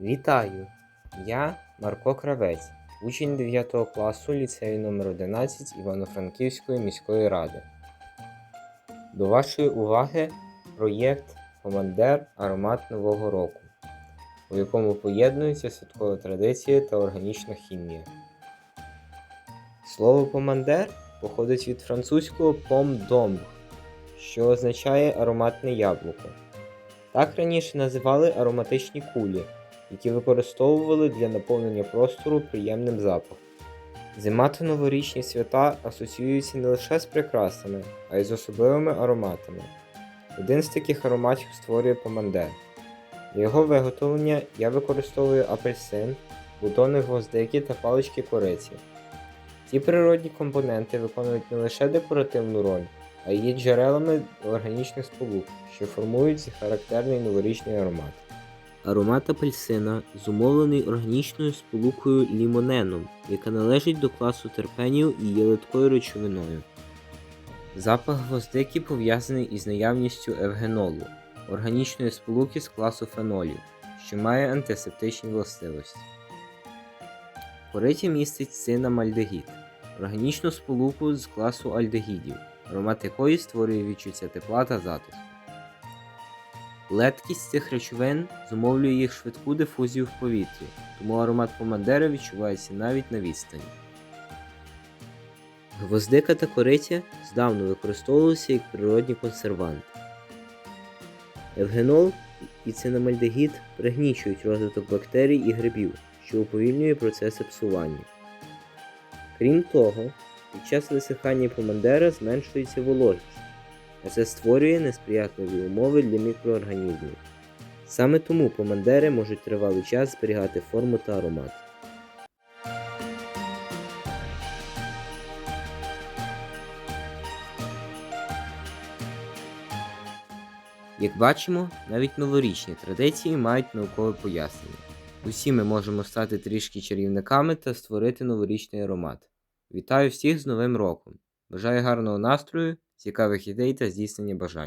Вітаю! Я Марко Кравець, учень 9 класу ліцею номер 11 Івано-Франківської міської ради. До вашої уваги проєкт Командер Аромат Нового року, у якому поєднуються святкова традиція та органічна хімія. Слово помандер походить від французького d'ombre, що означає ароматне яблуко. Так раніше називали ароматичні кулі, які використовували для наповнення простору приємним запахом. Зима та новорічні свята асоціюються не лише з прикрасами, а й з особливими ароматами. Один з таких ароматів створює помандер. Для його виготовлення я використовую апельсин, бутони гвоздики та палички кориці. Ці природні компоненти виконують не лише декоративну роль, а й є джерелами органічних сполук, що формують характерний новорічний аромат. Аромат апельсина зумовлений органічною сполукою лімоненом, яка належить до класу терпенів і є литкою речовиною. Запах гвоздики пов'язаний із наявністю евгенолу, органічної сполуки з класу фенолів, що має антисептичні властивості. Кориті містить цинамальдегід, органічну сполуку з класу альдегідів, аромат якої створює відчуття тепла та затишку. Леткість цих речовин зумовлює їх швидку дифузію в повітрі, тому аромат помандера відчувається навіть на відстані. Гвоздика та кориця здавна використовувалися як природні консерванти. Евгенол і цинамальдегід пригнічують розвиток бактерій і грибів, що уповільнює процеси псування. Крім того, під час висихання помандера зменшується вологість, а це створює несприятливі умови для мікроорганізмів. Саме тому помандери можуть тривалий час зберігати форму та аромат. Як бачимо, навіть новорічні традиції мають наукове пояснення. Усі ми можемо стати трішки чарівниками та створити новорічний аромат. Вітаю всіх з Новим роком! Бажаю гарного настрою, цікавих ідей та здійснення бажань.